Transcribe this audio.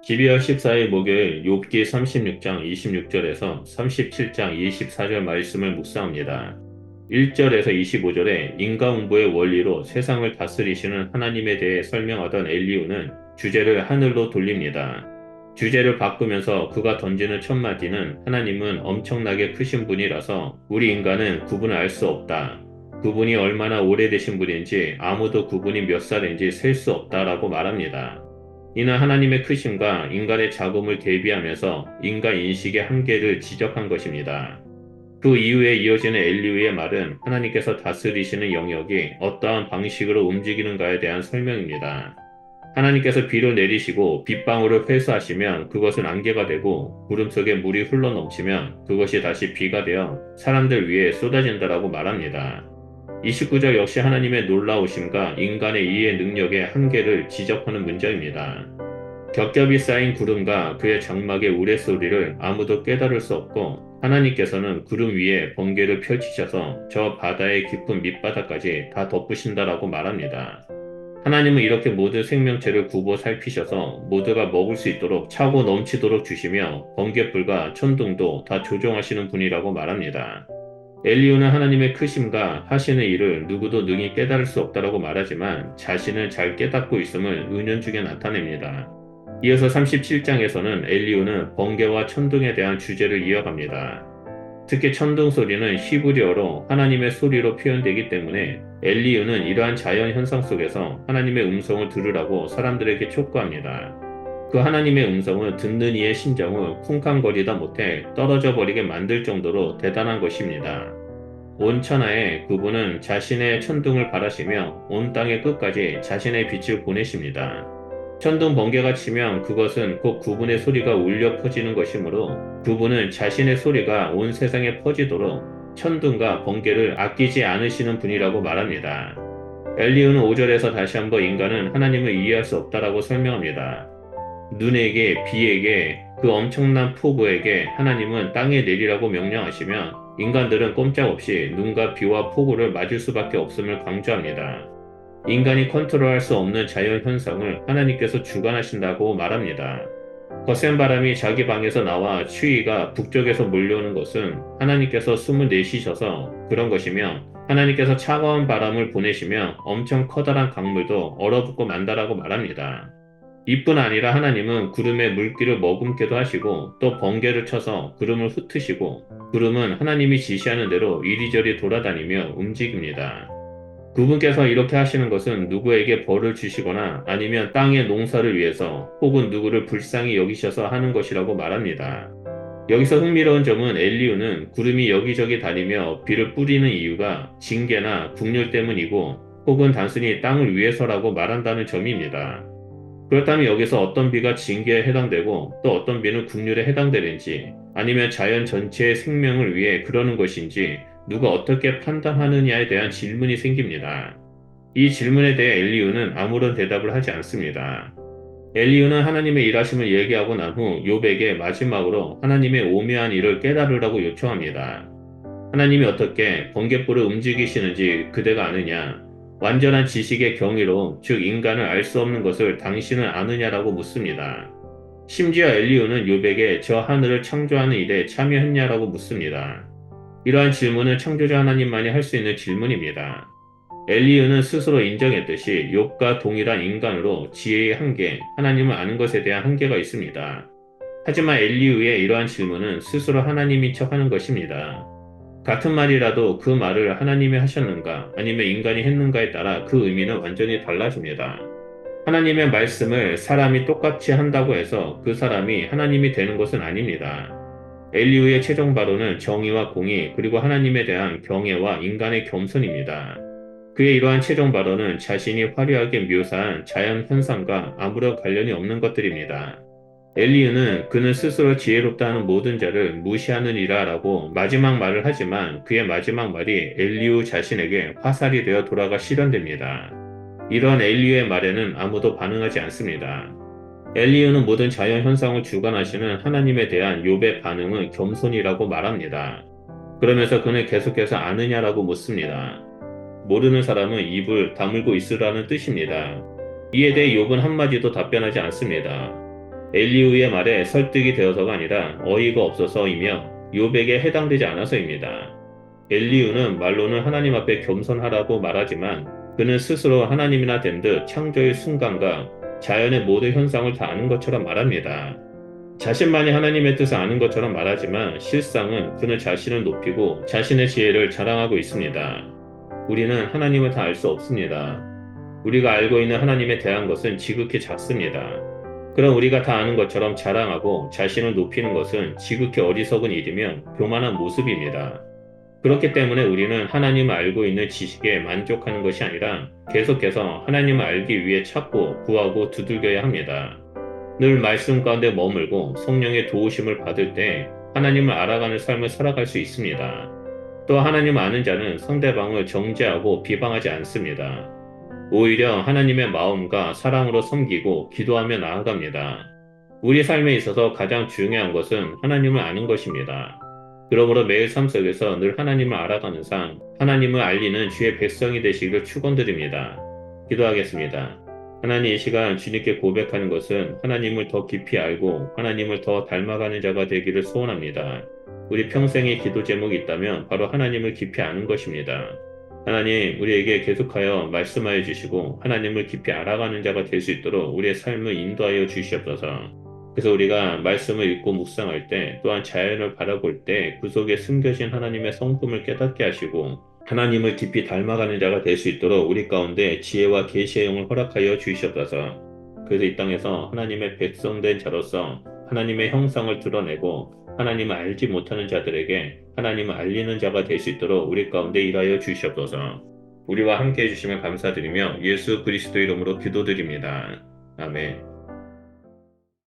12월 14일 목요일 욥기 36장 26절에서 37장 24절 말씀을 묵상합니다. 1절에서 25절에 인과응보의 원리로 세상을 다스리시는 하나님에 대해 설명하던 엘리우는 주제를 하늘로 돌립니다. 주제를 바꾸면서 그가 던지는 첫 마디는 하나님은 엄청나게 크신 분이라서 우리 인간은 구분을 알 수 없다. 그분이 얼마나 오래되신 분인지 아무도 그분이 몇 살인지 셀 수 없다라고 말합니다. 이는 하나님의 크심과 인간의 작음을 대비하면서 인간 인식의 한계를 지적한 것입니다. 그 이후에 이어지는 엘리우의 말은 하나님께서 다스리시는 영역이 어떠한 방식으로 움직이는가에 대한 설명입니다. 하나님께서 비를 내리시고 빗방울을 회수하시면 그것은 안개가 되고 구름 속에 물이 흘러 넘치면 그것이 다시 비가 되어 사람들 위에 쏟아진다라고 말합니다. 29절 역시 하나님의 놀라우심과 인간의 이해 능력의 한계를 지적하는 문장입니다. 겹겹이 쌓인 구름과 그의 장막의 우레소리를 아무도 깨달을 수 없고 하나님께서는 구름 위에 번개를 펼치셔서 저 바다의 깊은 밑바닥까지 다 덮으신다라고 말합니다. 하나님은 이렇게 모든 생명체를 굽어 살피셔서 모두가 먹을 수 있도록 차고 넘치도록 주시며 번개불과 천둥도 다 조종하시는 분이라고 말합니다. 엘리오는 하나님의 크심과 하시는 일을 누구도 능히 깨달을 수 없다라고 말하지만 자신은 잘 깨닫고 있음을 은연 중에 나타냅니다. 이어서 37장에서는 엘리오는 번개와 천둥에 대한 주제를 이어갑니다. 특히 천둥 소리는 히브리어로 하나님의 소리로 표현되기 때문에 엘리우는 이러한 자연 현상 속에서 하나님의 음성을 들으라고 사람들에게 촉구합니다. 그 하나님의 음성은 듣는 이의 심정을 쿵쾅거리다 못해 떨어져 버리게 만들 정도로 대단한 것입니다. 온 천하에 그분은 자신의 천둥을 바라시며 온 땅의 끝까지 자신의 빛을 보내십니다. 천둥 번개가 치면 그것은 곧 그분의 소리가 울려 퍼지는 것이므로 그분은 자신의 소리가 온 세상에 퍼지도록 천둥과 번개를 아끼지 않으시는 분이라고 말합니다. 엘리우는 5절에서 다시 한번 인간은 하나님을 이해할 수 없다라고 설명합니다. 눈에게 비에게 그 엄청난 폭우에게 하나님은 땅에 내리라고 명령하시면 인간들은 꼼짝없이 눈과 비와 폭우를 맞을 수밖에 없음을 강조합니다. 인간이 컨트롤할 수 없는 자연 현상을 하나님께서 주관하신다고 말합니다. 거센 바람이 자기 방에서 나와 추위가 북쪽에서 몰려오는 것은 하나님께서 숨을 내쉬셔서 그런 것이며 하나님께서 차가운 바람을 보내시며 엄청 커다란 강물도 얼어붙고 만다라고 말합니다. 이뿐 아니라 하나님은 구름의 물기를 머금게도 하시고 또 번개를 쳐서 구름을 흩으시고 구름은 하나님이 지시하는 대로 이리저리 돌아다니며 움직입니다. 그분께서 이렇게 하시는 것은 누구에게 벌을 주시거나 아니면 땅의 농사를 위해서 혹은 누구를 불쌍히 여기셔서 하는 것이라고 말합니다. 여기서 흥미로운 점은 엘리우는 구름이 여기저기 다니며 비를 뿌리는 이유가 징계나 국률 때문이고 혹은 단순히 땅을 위해서라고 말한다는 점입니다. 그렇다면 여기서 어떤 비가 징계에 해당되고 또 어떤 비는 국률에 해당되는지 아니면 자연 전체의 생명을 위해 그러는 것인지 누가 어떻게 판단하느냐에 대한 질문이 생깁니다. 이 질문에 대해 엘리우는 아무런 대답을 하지 않습니다. 엘리우는 하나님의 일하심을 얘기하고 난 후 요백에 마지막으로 하나님의 오묘한 일을 깨달으라고 요청합니다. 하나님이 어떻게 번개불을 움직이시는지 그대가 아느냐? 완전한 지식의 경위로 즉 인간을 알 수 없는 것을 당신은 아느냐라고 묻습니다. 심지어 엘리우는 요백에 저 하늘을 창조하는 일에 참여했냐라고 묻습니다. 이러한 질문은 창조자 하나님만이 할 수 있는 질문입니다. 엘리우는 스스로 인정했듯이 욥과 동일한 인간으로 지혜의 한계, 하나님을 아는 것에 대한 한계가 있습니다. 하지만 엘리우의 이러한 질문은 스스로 하나님인 척하는 것입니다. 같은 말이라도 그 말을 하나님이 하셨는가 아니면 인간이 했는가에 따라 그 의미는 완전히 달라집니다. 하나님의 말씀을 사람이 똑같이 한다고 해서 그 사람이 하나님이 되는 것은 아닙니다. 엘리우의 최종 바로는 정의와 공의 그리고 하나님에 대한 경외와 인간의 겸손입니다. 그의 이러한 최종 발언은 자신이 화려하게 묘사한 자연 현상과 아무런 관련이 없는 것들입니다. 엘리우는 그는 스스로 지혜롭다는 모든 자를 무시하느니라 라고 마지막 말을 하지만 그의 마지막 말이 엘리우 자신에게 화살이 되어 돌아가 실현됩니다. 이런 엘리우의 말에는 아무도 반응하지 않습니다. 엘리우는 모든 자연 현상을 주관하시는 하나님에 대한 욥의 반응은 겸손이라고 말합니다. 그러면서 그는 계속해서 아느냐라고 묻습니다. 모르는 사람은 입을 다물고 있으라는 뜻입니다. 이에 대해 욥은 한마디도 답변하지 않습니다. 엘리우의 말에 설득이 되어서가 아니라 어이가 없어서이며 요백에 해당되지 않아서입니다. 엘리우는 말로는 하나님 앞에 겸손하라고 말하지만 그는 스스로 하나님이나 된 듯 창조의 순간과 자연의 모든 현상을 다 아는 것처럼 말합니다. 자신만이 하나님의 뜻을 아는 것처럼 말하지만 실상은 그는 자신을 높이고 자신의 지혜를 자랑하고 있습니다. 우리는 하나님을 다 알 수 없습니다. 우리가 알고 있는 하나님에 대한 것은 지극히 작습니다. 그럼 우리가 다 아는 것처럼 자랑하고 자신을 높이는 것은 지극히 어리석은 일이며 교만한 모습입니다. 그렇기 때문에 우리는 하나님을 알고 있는 지식에 만족하는 것이 아니라 계속해서 하나님을 알기 위해 찾고 구하고 두들겨야 합니다. 늘 말씀 가운데 머물고 성령의 도우심을 받을 때 하나님을 알아가는 삶을 살아갈 수 있습니다. 또 하나님 아는 자는 상대방을 정죄하고 비방하지 않습니다. 오히려 하나님의 마음과 사랑으로 섬기고 기도하며 나아갑니다. 우리 삶에 있어서 가장 중요한 것은 하나님을 아는 것입니다. 그러므로 매일 삶 속에서 늘 하나님을 알아가는 삶, 하나님을 알리는 주의 백성이 되시기를 축원드립니다. 기도하겠습니다. 하나님 이 시간 주님께 고백하는 것은 하나님을 더 깊이 알고 하나님을 더 닮아가는 자가 되기를 소원합니다. 우리 평생의 기도 제목이 있다면 바로 하나님을 깊이 아는 것입니다. 하나님, 우리에게 계속하여 말씀하여 주시고 하나님을 깊이 알아가는 자가 될 수 있도록 우리의 삶을 인도하여 주시옵소서. 그래서 우리가 말씀을 읽고 묵상할 때 또한 자연을 바라볼 때 그 속에 숨겨진 하나님의 성품을 깨닫게 하시고 하나님을 깊이 닮아가는 자가 될 수 있도록 우리 가운데 지혜와 계시의 영을 허락하여 주시옵소서. 그래서 이 땅에서 하나님의 백성된 자로서 하나님의 형상을 드러내고 하나님을 알지 못하는 자들에게 하나님을 알리는 자가 될 수 있도록 우리 가운데 일하여 주시옵소서. 우리와 함께 해주시면 감사드리며 예수 그리스도 이름으로 기도드립니다. 아멘.